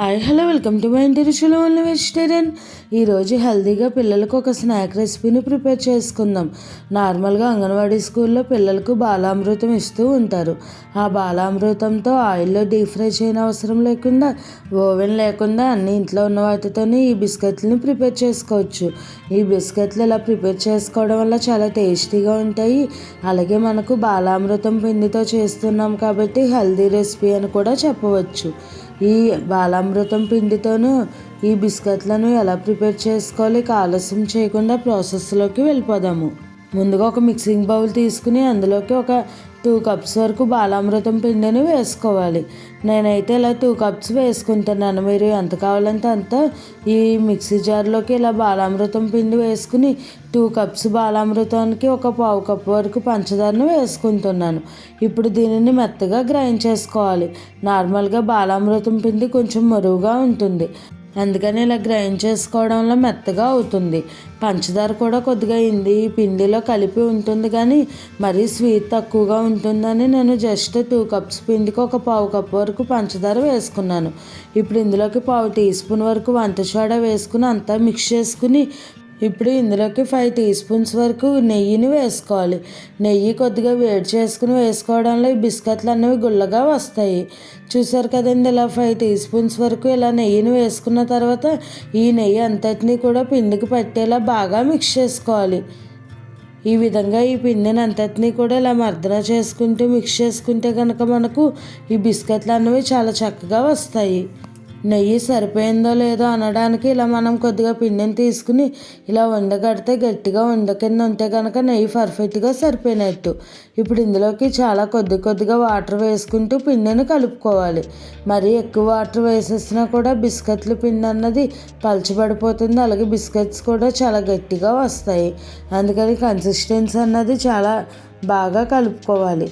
Hi hello welcome to my ఇంటి రుచులు only vegetarian ఈరోజు హెల్దీగా పిల్లలకు ఒక స్నాక్ రెసిపీని ప్రిపేర్ చేసుకుందాం. నార్మల్గా అంగన్వాడీ స్కూల్లో పిల్లలకు బాలామృతం ఇస్తూ ఉంటారు. ఆ బాలామృతంతో ఆయిల్లో డీప్ ఫ్రై చేయని అవసరం లేకుండా ఓవెన్ లేకుండా అన్ని ఇంట్లో ఉన్న వాటితోనే ఈ బిస్కెట్లని ప్రిపేర్ చేసుకోవచ్చు. ఈ బిస్కెట్లు ఇలా ప్రిపేర్ చేసుకోవడం వల్ల చాలా టేస్టీగా ఉంటాయి. అలాగే మనకు బాలామృతం పిండితో చేస్తున్నాం కాబట్టి హెల్దీ రెసిపీ అని కూడా చెప్పవచ్చు. ఈ బాలామృతం పిండితోనూ ఈ బిస్కెట్లను ఎలా ప్రిపేర్ చేసుకోవాలి ఆలస్యం చేయకుండా ప్రాసెస్లోకి వెళ్ళిపోదాము. ముందుగా ఒక మిక్సింగ్ బౌల్ తీసుకుని అందులోకి ఒక టూ కప్స్ వరకు బాలామృతం పిండిని వేసుకోవాలి. నేనైతే ఇలా టూ కప్స్ వేసుకుంటున్నాను. మీరు ఎంత కావాలంటే అంత ఈ మిక్సీ జార్లోకి ఇలా బాలామృతం పిండి వేసుకుని టూ కప్స్ బాలామృతానికి ఒక పావు కప్పు వరకు పంచదారను వేసుకుంటున్నాను. ఇప్పుడు దీనిని మెత్తగా గ్రైండ్ చేసుకోవాలి. నార్మల్గా బాలామృతం పిండి కొంచెం మరువుగా ఉంటుంది. అందుకని ఇలా గ్రైండ్ చేసుకోవడంలో మెత్తగా అవుతుంది. పంచదార కూడా కొద్దిగా అయింది. ఈ పిండిలో కలిపి ఉంటుంది కానీ మరీ స్వీట్ తక్కువగా ఉంటుందని నేను జస్ట్ టూ కప్స్ పిండికి ఒక పావు కప్ వరకు పంచదార వేసుకున్నాను. ఇప్పుడు ఇందులోకి పావు టీ స్పూన్ వరకు వంట సోడా వేసుకుని అంతా మిక్స్ చేసుకుని ఇప్పుడు ఇందులోకి ఫైవ్ టీ స్పూన్స్ వరకు నెయ్యిని వేసుకోవాలి. నెయ్యి కొద్దిగా వేడి చేసుకుని వేసుకోవడంలో ఈ బిస్కెట్లు అనేవి గుల్లగా వస్తాయి. చూసారు కదండి ఇలా ఫైవ్ టీ స్పూన్స్ వరకు ఇలా నెయ్యిని వేసుకున్న తర్వాత ఈ నెయ్యి అంతటినీ కూడా పిండికి పట్టేలా బాగా మిక్స్ చేసుకోవాలి. ఈ విధంగా ఈ పిండిని అంతటినీ కూడా ఇలా మర్దన చేసుకుంటూ మిక్స్ చేసుకుంటే కనుక మనకు ఈ బిస్కెట్లు అనేవి చాలా చక్కగా వస్తాయి. నెయ్యి సరిపోయిందో లేదో అనడానికి ఇలా మనం కొద్దిగా పిండిని తీసుకుని ఇలా ఉండగడితే గట్టిగా ఉండ కింద ఉంటే కనుక నెయ్యి పర్ఫెక్ట్గా సరిపోయినట్టు. ఇప్పుడు ఇందులోకి చాలా కొద్ది కొద్దిగా వాటర్ వేసుకుంటూ పిండిని కలుపుకోవాలి. మరీ ఎక్కువ వాటర్ వేసేసినా కూడా బిస్కెట్లు పిండి అన్నది పలచబడిపోతుంది. అలాగే బిస్కెట్స్ కూడా చాలా గట్టిగా వస్తాయి. అందుకని కన్సిస్టెన్సీ అన్నది చాలా బాగా కలుపుకోవాలి.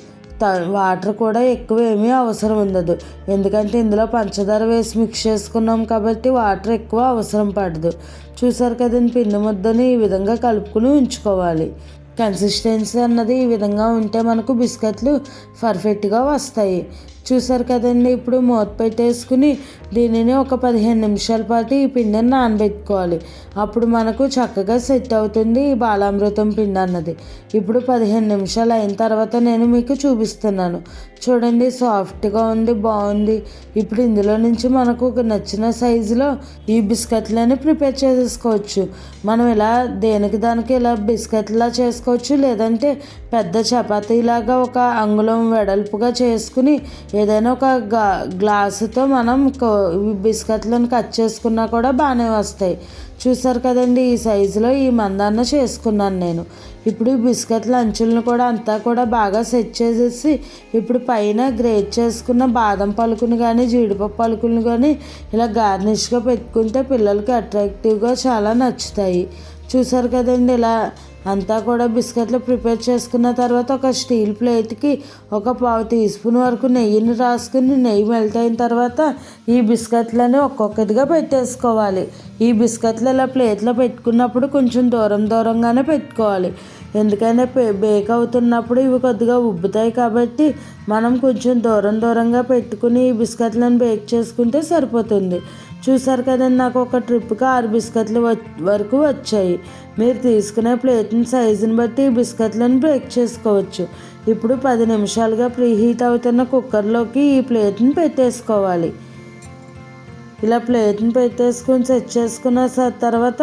వాటర్ కూడా ఎక్కువ ఏమీ అవసరం ఉండదు. ఎందుకంటే ఇందులో పంచదార వేసి మిక్స్ చేసుకున్నాం కాబట్టి వాటర్ ఎక్కువ అవసరం పడదు. చూసారు కదండి పిండి ముద్దని ఈ విధంగా కలుపుకుని ఉంచుకోవాలి. కన్సిస్టెన్సీ అన్నది ఈ విధంగా ఉంటే మనకు బిస్కెట్లు పర్ఫెక్ట్గా వస్తాయి. చూసారు కదండి ఇప్పుడు మూత పెట్టేసుకుని దీనిని ఒక పదిహేను నిమిషాల పాటు ఈ పిండిని నానబెట్టుకోవాలి. అప్పుడు మనకు చక్కగా సెట్ అవుతుంది ఈ బాలామృతం పిండి అన్నది. ఇప్పుడు పదిహేను నిమిషాలు అయిన తర్వాత నేను మీకు చూపిస్తున్నాను. చూడండి సాఫ్ట్గా ఉంది బాగుంది. ఇప్పుడు ఇందులో నుంచి మనకు ఒక నచ్చిన సైజులో ఈ బిస్కెట్లని ప్రిపేర్ చేసుకోవచ్చు. మనం ఇలా దేనికి దానికి ఇలా బిస్కెట్లా చేసుకోవచ్చు లేదంటే పెద్ద చపాతీలాగా ఒక అంగుళం వెడల్పుగా చేసుకుని ఏదైనా ఒక గా గ్లాసుతో మనం బిస్కెట్లను కట్ చేసుకున్నా కూడా బాగానే వస్తాయి. చూసారు కదండి ఈ సైజులో ఈ మందాన్న చేసుకున్నాను నేను. ఇప్పుడు బిస్కెట్ల అంచులను కూడా అంతా కూడా బాగా సెట్ చేసేసి ఇప్పుడు పైన గ్రేట్ చేసుకున్న బాదం పలుకుని కానీ జీడిపప్పు పలుకుని కానీ ఇలా గార్నిష్గా పెట్టుకుంటే పిల్లలకి అట్రాక్టివ్గా చాలా నచ్చుతాయి. చూసారు కదండి ఇలా అంతా కూడా బిస్కెట్లు ప్రిపేర్ చేసుకున్న తర్వాత ఒక స్టీల్ ప్లేట్కి ఒక పావు టీ స్పూన్ వరకు నెయ్యిని రాసుకుని నెయ్యి మెల్ట్ అయిన తర్వాత ఈ బిస్కెట్లని ఒక్కొక్కటిగా పెట్టేసుకోవాలి. ఈ బిస్కెట్లు ఇలా ప్లేట్లో పెట్టుకున్నప్పుడు కొంచెం దూరం దూరంగానే పెట్టుకోవాలి. ఎందుకంటే బేక్ అవుతున్నప్పుడు ఇవి కొద్దిగా ఉబ్బుతాయి కాబట్టి మనం కొంచెం దూరం దూరంగా పెట్టుకుని ఈ బిస్కెట్లను బేక్ చేసుకుంటే సరిపోతుంది. చూసారు కదండి నాకు ఒక ట్రిప్కి ఆరు బిస్కెట్లు వరకు వచ్చాయి. మీరు తీసుకునే ప్లేట్ని సైజుని బట్టి ఈ బిస్కెట్లను బ్రేక్ చేసుకోవచ్చు. ఇప్పుడు పది నిమిషాలుగా ప్రీహీట్ అవుతున్న కుక్కర్లోకి ఈ ప్లేట్ని పెట్టేసుకోవాలి. ఇలా ప్లేట్ని పెట్టేసుకొని సెట్ చేసుకున్న తర్వాత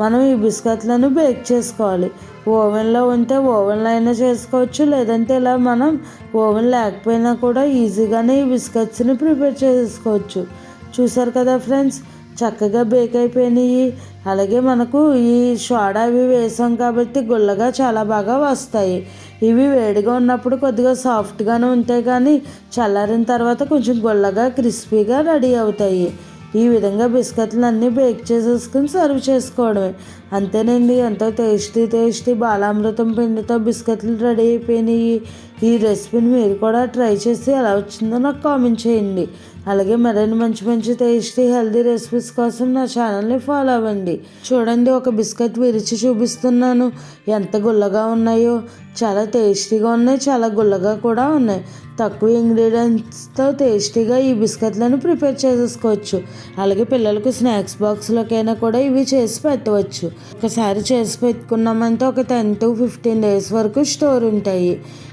మనం ఈ బిస్కెట్లను బేక్ చేసుకోవాలి. ఓవెన్లో ఉంటే ఓవెన్లో అయినా చేసుకోవచ్చు లేదంటే ఇలా మనం ఓవెన్ లేకపోయినా కూడా ఈజీగానే ఈ బిస్కెట్స్ని ప్రిపేర్ చేసుకోవచ్చు. చూసారు కదా ఫ్రెండ్స్? చక్కగా బేక్ అయిపోయినాయి. అలాగే మనకు ఈ సోడా అవి వేసాం కాబట్టి గుల్లగా చాలా బాగా వస్తాయి. ఇవి వేడిగా ఉన్నప్పుడు కొద్దిగా సాఫ్ట్గానే ఉంటాయి కానీ చల్లారిన తర్వాత కొంచెం గుల్లగా క్రిస్పీగా రెడీ అవుతాయి. ఈ విధంగా బిస్కెట్లు అన్నీ బేక్ చేసేసుకుని సర్వ్ చేసుకోవడమే. అంతేనండి ఎంతో టేస్టీ టేస్టీ బాలామృతం పిండితో బిస్కెట్లు రెడీ అయిపోయినాయి. ఈ రెసిపీని మీరు కూడా ట్రై చేసి ఎలా వచ్చిందో నాకు కామెంట్ చేయండి. అలాగే మరిన్ని మంచి మంచి టేస్టీ హెల్దీ రెసిపీస్ కోసం నా ఛానల్ని ఫాలో అవ్వండి. చూడండి ఒక బిస్కెట్ విరిచి చూపిస్తున్నాను. ఎంత గుల్లగా ఉన్నాయో. చాలా టేస్టీగా ఉన్నాయి చాలా గుల్లగా కూడా ఉన్నాయి. తక్కువ ఇంగ్రీడియంట్స్తో టేస్టీగా ఈ బిస్కెట్లను ప్రిపేర్ చేసేసుకోవచ్చు అలాగే పిల్లలకు స్నాక్స్ బాక్స్లోకైనా కూడా ఇవి చేసి పెట్టవచ్చు. ఒకసారి చేసి పెట్టుకున్నామంటే ఒక టెన్ టు ఫిఫ్టీన్ డేస్ వరకు స్టోర్ ఉంటాయి.